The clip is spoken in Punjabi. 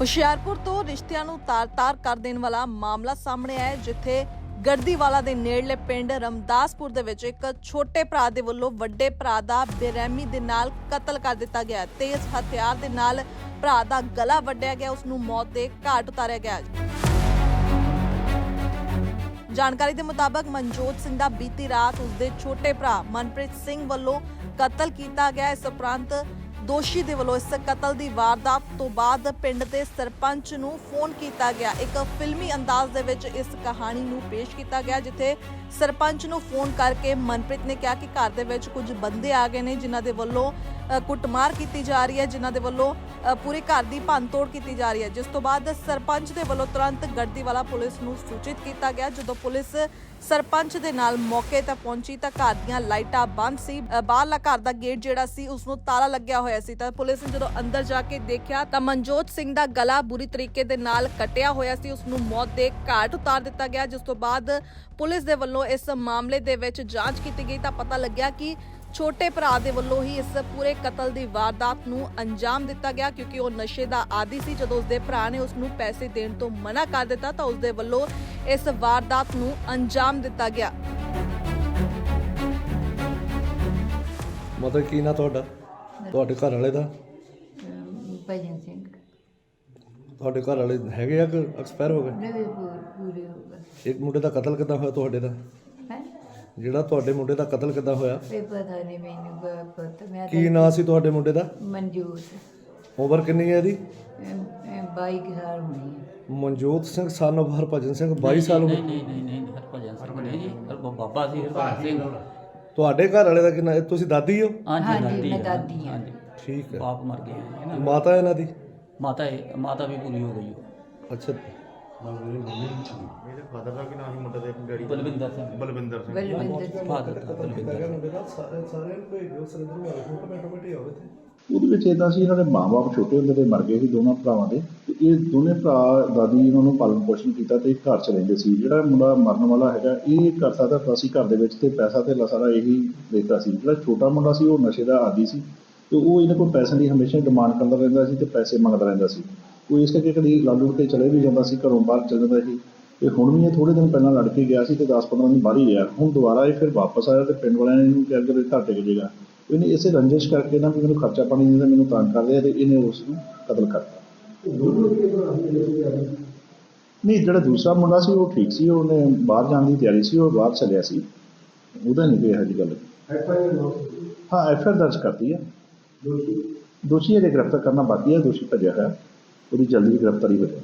ਹੁਸ਼ਿਆਰਪੁਰ ਤੋਂ ਰਿਸ਼ਤਿਆਂ ਨੂੰ ਤਾਰ-ਤਾਰ ਕਰ ਦੇਣ ਵਾਲਾ ਮਾਮਲਾ ਸਾਹਮਣੇ ਆਇਆ ਹੈ, ਜਿੱਥੇ ਗੜਦੀਵਾਲਾ ਦੇ ਨੇੜਲੇ ਪਿੰਡ ਰਮਦਾਸਪੁਰ ਦੇ ਵਿੱਚ ਇੱਕ ਛੋਟੇ ਭਰਾ ਦੇ ਵੱਲੋਂ ਵੱਡੇ ਭਰਾ ਦਾ ਬੇਰਹਿਮੀ ਦੇ ਨਾਲ ਕਤਲ ਕਰ ਦਿੱਤਾ ਗਿਆ ਹੈ। ਤੇਜ਼ ਹਥਿਆਰ ਦੇ ਨਾਲ ਭਰਾ ਦਾ ਗਲਾ ਵੱਢਿਆ ਗਿਆ ਉਸ ਨੂੰ ਮੌਤ ਦੇ ਘਾਟ ਉਤਾਰਿਆ ਗਿਆ ਹੈ। ਜਾਣਕਾਰੀ ਦੇ ਮੁਤਾਬਕ ਮਨਜੋਤ ਸਿੰਘ ਦਾ ਬੀਤੀ ਰਾਤ ਉਸਦੇ ਛੋਟੇ ਭਰਾ ਮਨਪ੍ਰੀਤ ਸਿੰਘ ਵੱਲੋਂ ਕਤਲ ਕੀਤਾ ਗਿਆ ਇਸ ਉਪਰੰਤ ਦੋਸ਼ੀ ਦੇ ਵੱਲੋਂ ਇਸ ਕਤਲ ਦੀ ਵਾਰਦਾਤ ਤੋਂ ਬਾਅਦ ਪਿੰਡ ਦੇ ਸਰਪੰਚ ਨੂੰ ਫੋਨ ਕੀਤਾ ਗਿਆ। ਇੱਕ ਫਿਲਮੀ ਅੰਦਾਜ਼ ਦੇ ਵਿੱਚ ਇਸ ਕਹਾਣੀ ਨੂੰ ਪੇਸ਼ ਕੀਤਾ ਗਿਆ, ਜਿੱਥੇ ਸਰਪੰਚ ਨੂੰ ਫੋਨ ਕਰਕੇ ਮਨਪ੍ਰੀਤ ਨੇ ਕਿਹਾ ਕਿ ਘਰ ਦੇ ਵਿੱਚ ਕੁਝ ਬੰਦੇ ਆ ਗਏ ਨੇ, ਜਿਨ੍ਹਾਂ ਦੇ ਵੱਲੋਂ ਕੁੱਟਮਾਰ ਕੀਤੀ ਜਾ ਰਹੀ ਹੈ, ਜਿਨ੍ਹਾਂ ਦੇ ਵੱਲੋਂ ਪੂਰੇ ਘਰ ਦੀ ਭੰਨਤੋੜ ਕੀਤੀ ਜਾ ਰਹੀ ਹੈ। ਜਿਸ ਤੋਂ ਬਾਅਦ ਸਰਪੰਚ ਦੇ ਵੱਲੋਂ ਤੁਰੰਤ ਗੜਦੀਵਾਲਾ ਪੁਲਿਸ ਨੂੰ ਸੂਚਿਤ ਕੀਤਾ ਗਿਆ। ਜਦੋਂ ਪੁਲਿਸ ਸਰਪੰਚ ਦੇ ਨਾਲ ਮੌਕੇ ਤੇ ਪਹੁੰਚੀ ਤਾਂ ਘਰ ਦੀਆਂ ਲਾਈਟਾਂ ਬੰਦ ਸੀ। ਬਾਹਰਲਾ ਘਰ ਦਾ ਗੇਟ ਜਿਹੜਾ ਸੀ, ਉਸ ਨੂੰ ਤਾਲਾ ਲੱਗਿਆ ਹੋਇਆ ਸੀ। ਤਾਂ ਪੁਲਿਸ ਨੇ ਜਦੋਂ ਅੰਦਰ ਜਾ ਕੇ ਦੇਖਿਆ ਤਾਂ ਮਨਜੋਤ ਸਿੰਘ ਦਾ ਗਲਾ ਬੁਰੀ ਤਰੀਕੇ ਦੇ ਨਾਲ ਕੱਟਿਆ ਹੋਇਆ ਸੀ। ਉਸ ਨੂੰ ਮੌਤ ਦੇ ਘਾਟ ਉਤਾਰ ਦਿੱਤਾ ਗਿਆ। ਜਿਸ ਤੋਂ ਬਾਅਦ ਪੁਲਿਸ ਦੇ ਵੱਲੋਂ ਇਸ ਮਾਮਲੇ ਦੇ ਵਿੱਚ ਜਾਂਚ ਕੀਤੀ ਗਈ ਤਾਂ ਪਤਾ ਲੱਗਿਆ ਕਿ ਛੋਟੇ ਭਰਾ ਦੇ ਵੱਲੋਂ ਹੀ ਇਸ ਪੂਰੇ ਕਤਲ ਦੀ ਵਾਰਦਾਤ ਨੂੰ ਅੰਜਾਮ ਦਿੱਤਾ ਗਿਆ ਕਿਉਂਕਿ ਉਹ ਨਸ਼ੇ ਦਾ ਆਦੀ ਸੀ। ਜਦੋਂ ਉਸਦੇ ਭਰਾ ਨੇ ਉਸ ਨੂੰ ਪੈਸੇ ਦੇਣ ਤੋਂ ਮਨਾ ਕਰ ਦਿੱਤਾ ਤਾਂ ਉਸਦੇ ਵੱਲੋਂ ਇਸ ਵਾਰਦਾਤ ਨੂੰ ਅੰਜਾਮ ਦਿੱਤਾ ਗਿਆ। ਮਤਲਬ ਕੀ ਨਾ ਤੁਹਾਡਾ? ਤੁਹਾਡੇ ਘਰ ਵਾਲੇ ਦਾ? ਭਜਨ ਸਿੰਘ। ਤੁਹਾਡੇ ਘਰ ਵਾਲੇ ਹੈਗੇ ਆ ਕਿ ਐਕਸਪਾਇਰ ਹੋ ਗਏ? ਨਵੇਂ ਪੂਰ ਪੂਰੇ ਹੋ ਗਏ। ਇੱਕ ਮੁੰਡੇ ਦਾ ਕਤਲ ਕਿੱਦਾਂ ਹੋਇਆ ਤੁਹਾਡੇ ਦਾ? ਜਿਹੜਾ ਤੁਹਾਡੇ ਮੁੰਡੇ ਦਾ ਕਤਲ ਕਿੱਦਾਂ ਹੋਇਆ? ਇਹ ਪਤਾ ਨਹੀਂ ਮੈਨੂੰ ਬ- ਪਤਾ ਮੈਂ ਕੀ ਨਾਂ ਸੀ ਤੁਹਾਡੇ ਮੁੰਡੇ ਦਾ? ਮਨਜੂਤ। ਉਮਰ ਕਿੰਨੀ ਹੈ ਇਹਦੀ? ਅਮ, ਅਮ 22 ਕੁ ਸਾਲ ਹੋਣੀ ਹੈ। ਮਨਜੋਤ ਸਿੰਘ ਸਨ of ਹਰਭਜਨ ਸਿੰਘ 22 ਸਾਲ ਉਮਰ ਨਹੀਂ ਨਹੀਂ ਨਹੀਂ ਨਹੀਂ ਹਰਭਜਨ ਸਿੰਘ ਨਹੀਂ ਜੀ। ਹਰ ਬਾਬਾ ਸੀ ਹਰਭਜਨ ਸਿੰਘ। ਤੁਹਾਡੇ ਘਰ ਵਾਲੇ ਦਾ ਕਿੰਨਾ ਇਹ ਤੁਸੀਂ ਦਾਦੀ ਹੋ? ਹਾਂਜੀ ਦਾਦੀ ਮੈਂ ਹੈ। ਦਾਦੀ ਹਾਂ। ਹਾਂਜੀ। ਠੀਕ ਹੈ। ਬਾਪ ਮਰ ਗਿਆ ਹੈ ਨਾ। ਮਾਤਾ ਇਹਨਾਂ ਦੀ? ਮਾਤਾ ਇਹ- ਮਾਤਾ ਵੀ ਪੂਰੀ ਹੋ ਗਈ ਉਹ ਅੱਛਾ। ਮੇਰੇ ਫਾਦਰ ਦਾ ਕੀ ਨਾਮ ਸੀ ਮੁੰਡੇ ਦੇ ਡੈਡੀ ਦਾ? ਬਲਵਿੰਦਰ ਸਿੰਘ। ਬਲਵਿੰਦਰ ਸਿੰਘ। ਬਲਵਿੰਦਰ ਸਿੰਘ। ਫਾਦਰ ਦਾ ਬਲਵਿੰਦਰ ਮੁੰਡੇ ਦਾ ਸਾਰੇ ਨੂੰ ਭੇਜੋ ਸਰਿੰਦਰ ਵਾਲੇ ਫੋਟੋ ਮੈਟੋ ਮਿਟੀ ਹੋਵੇ ਤੇ ਉਹਦੇ ਵਿੱਚ ਇਦਾਂ ਸੀ ਇਹਨਾਂ ਦੇ ਮਾਪੇ ਛੋਟੇ ਹੁੰਦੇ ਤੇ ਮਰ ਗਏ ਸੀ ਦੋਨਾਂ ਭਰਾਵਾਂ ਦੇ। ਤੇ ਇਹ ਦੋਨੇ ਭਰਾ ਦਾਦੀ ਇਹਨਾਂ ਨੂੰ ਪਾਲਣ ਪੋਸ਼ਣ ਕੀਤਾ ਤੇ ਘਰ ਚ ਰਹਿੰਦੇ ਸੀ। ਜਿਹੜਾ ਮੁੰਡਾ ਮਰਨ ਵਾਲਾ ਹੈਗਾ ਇਹ ਕਰ ਸਕਦਾ ਤਾਂ ਸੀ ਘਰ ਦੇ ਵਿੱਚ ਤੇ ਪੈਸਾ ਤੇ ਸਾਰਾ ਇਹੀ ਦੇਖਦਾ ਸੀ। ਜਿਹੜਾ ਛੋਟਾ ਮੁੰਡਾ ਸੀ ਉਹ ਨਸ਼ੇ ਦਾ ਆਦੀ ਸੀ। ਤੇ ਉਹ ਇਹਨਾਂ ਕੋਲ ਪੈਸੇ ਦੀ ਹਮੇਸ਼ਾ ਡਿਮਾਂਡ ਕਰਦਾ ਰਹਿੰਦਾ ਸੀ ਤੇ ਪੈਸੇ ਮੰਗਦਾ ਰਹਿੰਦਾ ਸੀ। ਉਹ ਇਸ ਕਰਕੇ ਕਦੀ ਲਾਲੂ ਤੇ ਚਲੇ ਵੀ ਜਾਂਦਾ ਸੀ ਘਰੋਂ ਬਾਹਰ ਚਲ ਜਾਂਦਾ ਸੀ। ਤੇ ਹੁਣ ਵੀ ਇਹ ਥੋੜੇ ਦਿਨ ਪਹਿਲਾਂ ਲੜ ਕੇ ਗਿਆ ਸੀ ਤੇ 10-15 ਦਿਨ ਬਾਹਰ ਹੀ ਰਿਹਾ। ਹੁਣ ਦੁਬਾਰਾ ਇਹ ਫਿਰ ਵਾਪਸ ਆਇਆ ਤੇ ਪਿੰਡ ਵਾਲਿਆਂ ਨੇ ਇਹਨੂੰ ਕਿਹਾ ਕਿ ਘਰ ਟਿਕ ਜਾਏਗਾ ਇਹਨੇ ਇਸੇ ਰੰਜਿਸ਼ ਕਰਕੇ ਨਾ ਵੀ ਮੈਨੂੰ ਖਰਚਾ ਪਾਣੀ ਨਹੀਂ ਦਿੰਦਾ, ਮੈਨੂੰ ਤੰਗ ਕਰਦੇ ਆ ਤੇ ਇਹਨੇ ਉਸ ਨੂੰ ਕਤਲ ਕਰਤਾ। ਨਹੀਂ, ਜਿਹੜਾ ਦੂਸਰਾ ਮੁੰਡਾ ਸੀ, ਉਹ ਠੀਕ ਸੀ, ਉਹਨੇ ਬਾਹਰ ਜਾਣ ਦੀ ਤਿਆਰੀ ਸੀ, ਉਹ ਬਾਹਰ ਚੱਲਿਆ ਸੀ। ਉਹਦਾ ਨਹੀਂ ਕੋਈ ਇਹੋ ਜਿਹੀ ਗੱਲ। ਹਾਂ, ਐਫ ਆਰ ਦਰਜ ਕਰਤੀ ਹੈ। ਦੋਸ਼ੀ ਅਜੇ ਗ੍ਰਿਫਤਾਰ ਕਰਨਾ ਬਾਕੀ ਹੈ, ਦੋਸ਼ੀ ਭੱਜਿਆ ਹੋਇਆ। ਉਹਦੀ ਜਲਦੀ ਗ੍ਰਿਫਤਾਰੀ ਹੋ ਜਾਏ